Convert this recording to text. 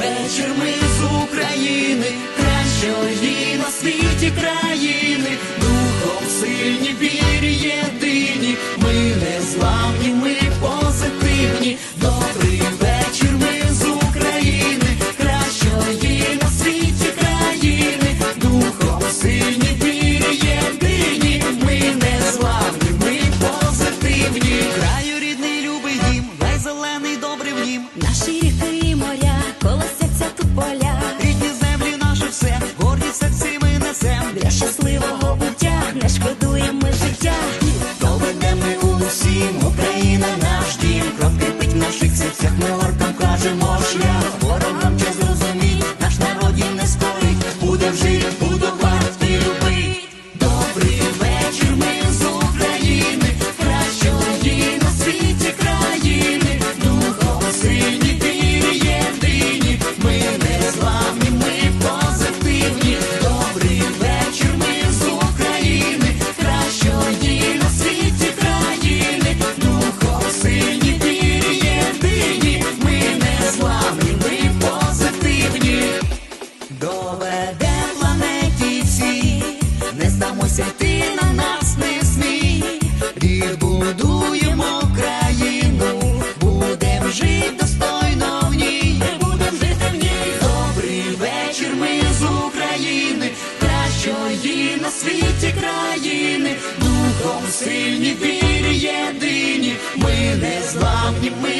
Вечір ми з України, кращої на світі країни, духом сильні вірі єдині, ми не славні, ми позитивні, добрий вечір ми з України, кращої на світі країни, духом сильні вірі ми не зламні, ми позитивні, краю рідний любий дім, найзелений добрий нім, наші ріки. si no сильні, вірі, єдині, ми не зламні, ми.